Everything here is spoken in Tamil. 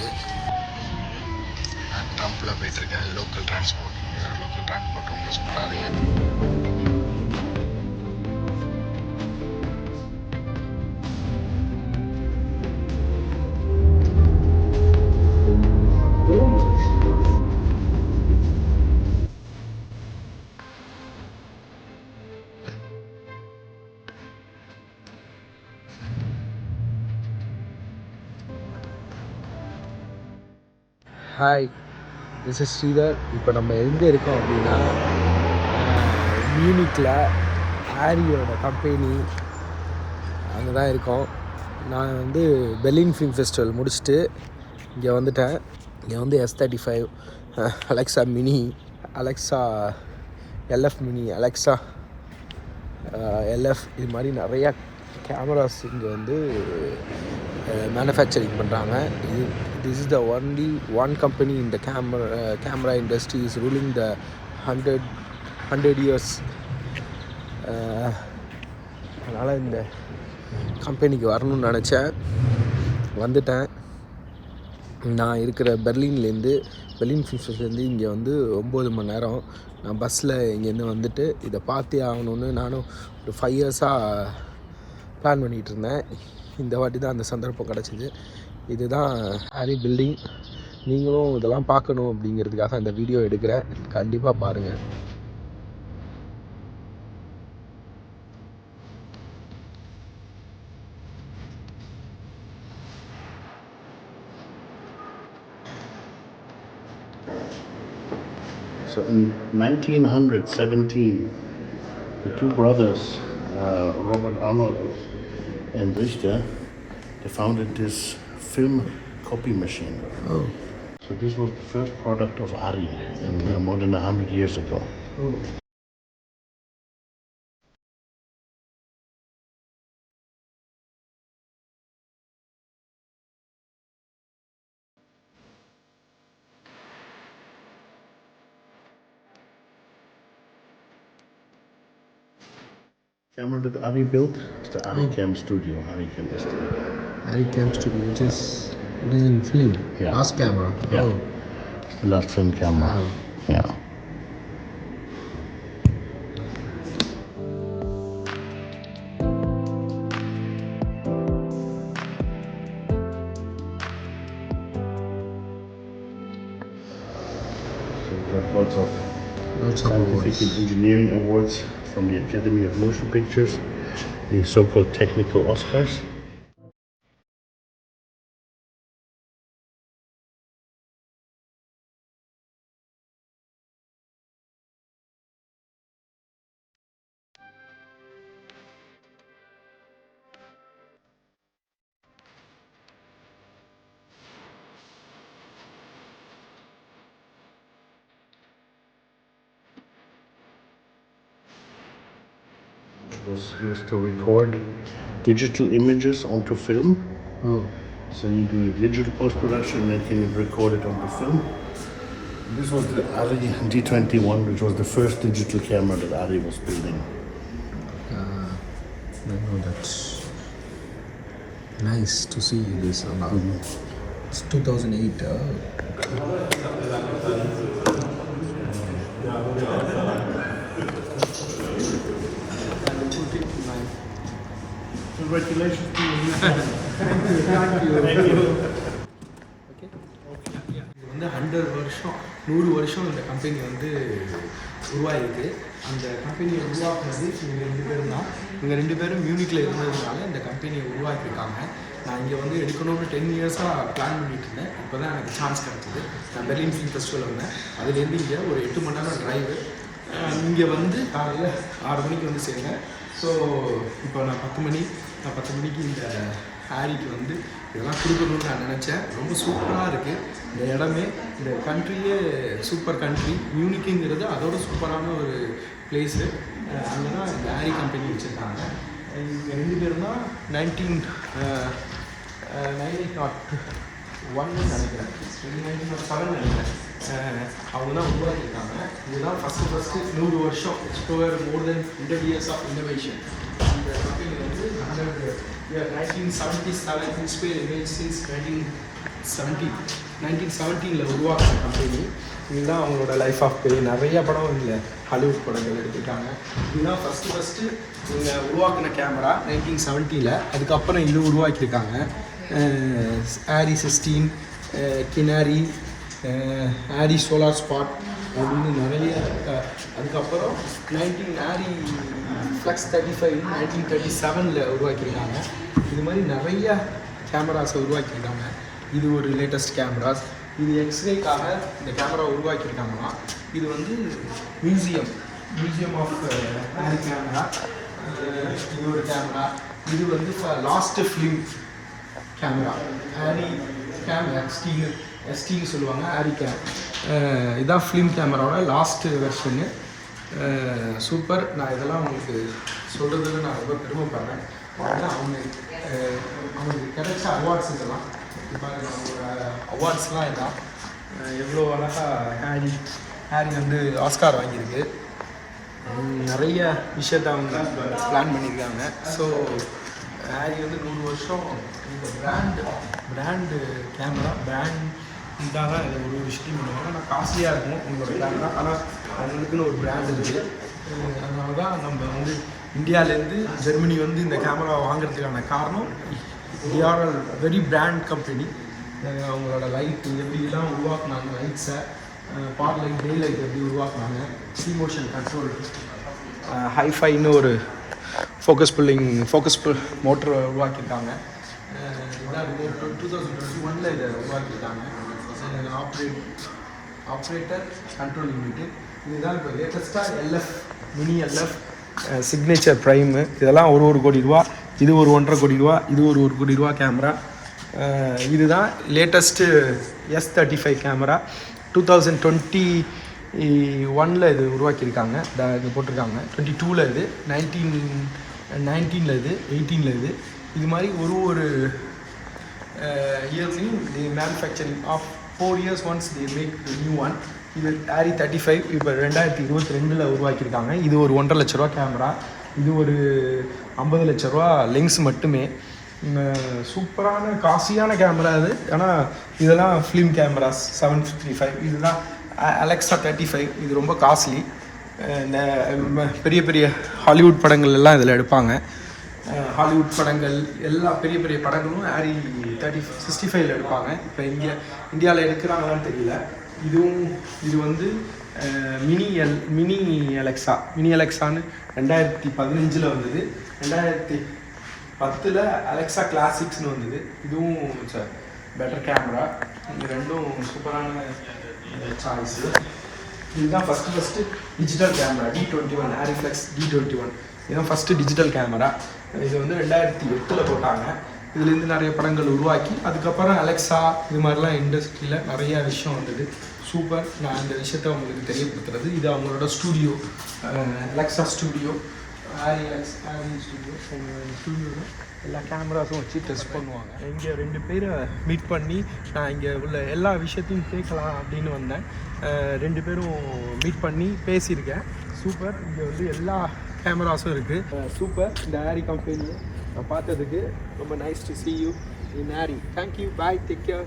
ஆ- ஏழு நான் ட்ரம்பில் போயிட்டுருக்கேன் லோக்கல் டிரான்ஸ்போர்ட் லோக்கல் டிரான்ஸ்போர்ட் ரொம்ப சூப்பராக இருக்குது ஹாய் திஸ் இஸ் ஸ்ரீதர் இப்போ நம்ம எங்கே இருக்கோம் அப்படின்னா மியூனிக்கில் ஹாரியோட கம்பெனி அங்கே தான் இருக்கோம். நான் வந்து பெர்லின் ஃபிலிம் ஃபெஸ்டிவல் முடிச்சுட்டு இங்கே வந்துட்டேன். இங்கே வந்து S thirty five Alexa mini Alexa LF mini Alexa LF இது மாதிரி நிறையா கேமராஸ் இங்கே வந்து மேனுஃபேக்சரிங் பண்ணுறாங்க இது this is the only one company இந்த camera camera industry is ruling the hundred hundred years அதனால் இந்த கம்பெனிக்கு வரணும்னு நினச்சேன். வந்துட்டேன். நான் இருக்கிற பெர்லின்லேருந்து பெர்லின் ஃபியூச்சர்ஸ்லேருந்து இங்கே வந்து ஒம்பது மணி நேரம். நான் பஸ்ஸில் இங்கேருந்து வந்துட்டு இதை பார்த்தே ஆகணும்னு நானும் ஒரு ஃபைவ் இயர்ஸாக பிளான் பண்ணிகிட்டு இருந்தேன். இந்த வாட்டி தான் அந்த சந்தர்ப்பம் கிடச்சிது. இதுதான் ஹாரி பில்டிங். நீங்களும் இதெல்லாம் பார்க்கணும் அப்படிங்கிறதுக்காக அந்த வீடியோ எடுக்கிறேன். கண்டிப்பாக பாருங்கள் So in 1917, the two brothers, uh, Robert Arnold and Richter, they founded this film copy machine. O So this was the first product of Ari in, uh, more than 100 years ago. Oh. Camera that Ari built, it's the Aricam Studio. Aricam Studio. Aricam Studio, which is it is in film. Yeah. Last camera. Yeah. Oh. Last film camera. Oh. Yeah. lots of lots scientific of and engineering awards from the Academy of Motion Pictures the so-called technical Oscars. Was used to record digital images onto film. O So you do digital post-production and then can you record it onto film. This was the Ari D21, which was the first digital camera that Ari was building. I know that's nice to see this now. It's 2008. Uh, Congratulations to you. இது வந்து ஹண்ட்ரட் வருஷம் நூறு வருஷம் இந்த கம்பெனி வந்து உருவாயிருக்கு. அந்த கம்பெனியை உருவாக்குனது இவங்க ரெண்டு பேரும் தான். இவங்க ரெண்டு பேரும் மியூனிக்கில் இருந்ததுனால இந்த கம்பெனியை உருவாக்கியிருக்காங்க. நான் இங்கே வந்து எடுக்கணும்னு டென் இயர்ஸாக பிளான் பண்ணிட்டு இருந்தேன். இப்போ தான் எனக்கு சான்ஸ் கிடச்சிது. நான் பெர்லின் ஃபிலிம் ஃபெஸ்டிவல் வந்தேன். அதுலேருந்து இங்கே ஒரு எட்டு மணி நேரம் டிரைவு இங்கே வந்து காலையில் ஆறு மணிக்கு வந்து சேர்ந்தேன். ஸோ இப்போ நான் பத்து மணி நான் பத்து மணிக்கு இந்த ஹாரிக்கு வந்து இதெல்லாம் கொடுக்கணும்னு நான் நினச்சேன். ரொம்ப சூப்பராக இருக்குது இந்த இடமே இந்த கண்ட்ரியே சூப்பர் கண்ட்ரி மியூனிக்குங்கிறது அதோட சூப்பரான ஒரு பிளேஸு அங்கே தான் இந்த ஹாரி கம்பெனி வச்சுருக்காங்க. இவங்க ரெண்டு பேரும் தான் நைன்டீன் நைன்டீன் நாட் ஒன்னு நினைக்கிறேன். நைன்டீன் நாட் செவன் நினைக்கிறேன். Eh, அவங்க தான் உருவாக்கியிருக்காங்க இதுதான் ஃபஸ்ட்டு ஃபஸ்ட்டு நூறு வருஷம் explore more then hundred years of innovation இந்த கம்பெனி வந்து hundred nineteen seventy seven inspire image since nineteen seventeen nineteen செவன்டீனில் உருவாக்கின கம்பெனி இதுதான் அவங்களோட லைஃப் ஆஃப் பே நிறைய படம் இல்லை ஹாலிவுட் படங்கள் எடுத்துருக்காங்க. இதுதான் ஃபஸ்ட்டு ஃபஸ்ட்டு இவங்க உருவாக்கின கேமரா நைன்டீன் செவன்ட்டியில் அதுக்கப்புறம் இது உருவாக்கியிருக்காங்க. ஆரி சிக்ஸ்டீன் கினாரி ஆரி சோலார் ஸ்பாட் அப்படின்னு நிறைய அதுக்கப்புறம் nineteen Arriflex thirty five nineteen thirty செவனில் உருவாக்கியிருக்காங்க. இது மாதிரி நிறைய கேமராஸை உருவாக்கியிருக்காங்க. இது ஒரு லேட்டஸ்ட் கேமராஸ் இது எக்ஸ்ரேக்காக இந்த கேமரா உருவாக்கியிருக்காங்கன்னா இது வந்து museum museum of Arri camera இது ஒரு கேமரா இது வந்து last film camera Arri camera எக்ஸ்டின்னு எஸ்டின்னு சொல்லுவாங்க ஆரிகே இதான் ஃபிலிம் கேமராவோட லாஸ்ட்டு வெர்ஷனு சூப்பர் நான் இதெல்லாம் உங்களுக்கு சொல்கிறதுல நான் ரொம்ப பெருமைப்படுறேன். அவங்க அவங்களுக்கு கிடைச்ச அவார்ட்ஸ் இதெல்லாம். இப்போ அவார்ட்ஸ்லாம் இதான் எவ்வளோ அழகாக ஹேரி ஹேரி வந்து ஆஸ்கார் வாங்கியிருக்கு. நிறைய விஷயத்த அவங்க பிளான் பண்ணியிருக்காங்க. ஸோ ஹேரி வந்து நூறு வருஷம் இந்த பிராண்டு பிராண்டு கேமரா பிராண்ட் இதாக தான் இதை ஒரு ஒரு விஷயம் பண்ணுவாங்க. ஆனால் காஸ்ட்லியாக இருக்கும் உங்களோட கேமரா ஆனால் அவங்களுக்குன்னு ஒரு பிராண்ட் இருக்குது அதனால தான் நம்ம வந்து இந்தியாவிலேருந்து ஜெர்மனி வந்து இந்த கேமரா வாங்குறதுக்கான காரணம் they வெரி பிராண்ட் கம்பெனி அவங்களோட லைட் எப்படிலாம் உருவாக்குனாங்க லைட்ஸை பாட் லைட் டே லைட் எப்படி உருவாக்குனாங்க சி மோஷன் கண்ட்ரோல் ஹைஃபைன்னு ஒரு ஃபோக்கஸ் புல்லிங் ஃபோக்கஸ் மோட்டர் உருவாக்கியிருக்காங்க. டூ தௌசண்ட் டுவெண்ட்டி ஒனில் இதை உருவாக்கியிருக்காங்க. ஆப்ரேட் ஆப்ரேட்டர் கண்ட்ரோல் யூனிட்டு இதுதான் இப்போ லேட்டஸ்ட்டாக LF mini LF signature prime இதெல்லாம் ஒரு ஒரு கோடி ரூபா இது ஒரு ஒன்றரை கோடி ரூபா இது ஒரு ஒரு கோடி ரூபா கேமரா இதுதான் latest S thirty five camera two thousand twenty ஒனில் இது உருவாக்கியிருக்காங்க. இது போட்டிருக்காங்க. டுவெண்ட்டி டூவில் இது நைன்டீன் நைன்டீனில் இது எயிட்டீனில் இது. இது மாதிரி ஒரு ஒரு இயர்லையும் the manufacturing of four years once the make new one இது ஆரி தேர்ட்டி ஃபைவ் இப்போ ரெண்டாயிரத்தி இருபத்தி ரெண்டில் உருவாக்கியிருக்காங்க. இது ஒரு ஒன்றரை லட்ச ரூபா கேமரா. இது ஒரு ஐம்பது லட்ச ரூபா லென்ஸ் மட்டுமே. சூப்பரான காஸ்ட்லியான கேமரா இது. ஆனால் இதெல்லாம் film cameras seven fifty five இதுதான் அலெக்ஸா தேர்ட்டி ஃபைவ் இது ரொம்ப காஸ்ட்லி இந்த பெரிய பெரிய ஹாலிவுட் படங்கள் எல்லாம் இதில் எடுப்பாங்க. ஹாலிவுட் படங்கள் எல்லா பெரிய பெரிய படங்களும் ஆரி தேர்ட்டி சிக்ஸ்டி ஃபைவ்ல எடுப்பாங்க. இப்போ இங்கே இந்தியாவில் எடுக்கிறாங்களான்னு தெரியல. இதுவும் இது வந்து mini L mini Alexa mini அலெக்ஸான்னு ரெண்டாயிரத்தி பதினஞ்சில் வந்தது. ரெண்டாயிரத்தி பத்தில் அலெக்ஸா கிளாசிக்ஸ்னு வந்தது. இதுவும் பெட்டர் கேமரா இது ரெண்டும் சூப்பரான சாய்ஸு இதுதான் first first digital camera D twenty one Arriflex D twenty one இதுதான் ஃபஸ்ட்டு டிஜிட்டல் கேமரா இது வந்து ரெண்டாயிரத்தி எட்டில் போட்டாங்க. இதுலேருந்து நிறைய படங்கள் உருவாக்கி அதுக்கப்புறம் அலெக்ஸா இது மாதிரிலாம் இண்டஸ்ட்ரியில் நிறைய விஷயம் வந்தது. சூப்பர். நான் இந்த விஷயத்த அவங்களுக்கு தெரியப்படுத்துறது. இது அவங்களோட studio Alexa studio Arri Alex Arri studio ஸ்டூடியோவில் எல்லா கேமராஸும் வச்சு டெஸ்ட் பண்ணுவாங்க. இங்கே ரெண்டு பேரை மீட் பண்ணி நான் இங்கே உள்ள எல்லா விஷயத்தையும் கேட்கலாம் அப்படின்னு வந்தேன். ரெண்டு பேரும் மீட் பண்ணி பேசியிருக்கேன். சூப்பர். இங்கே வந்து எல்லா கேமராஸும் இருக்குது சூப்பர் இந்த ஆரி கம்பெனி நான் பார்த்ததுக்கு ரொம்ப nice to see you in Arri thank you bye take care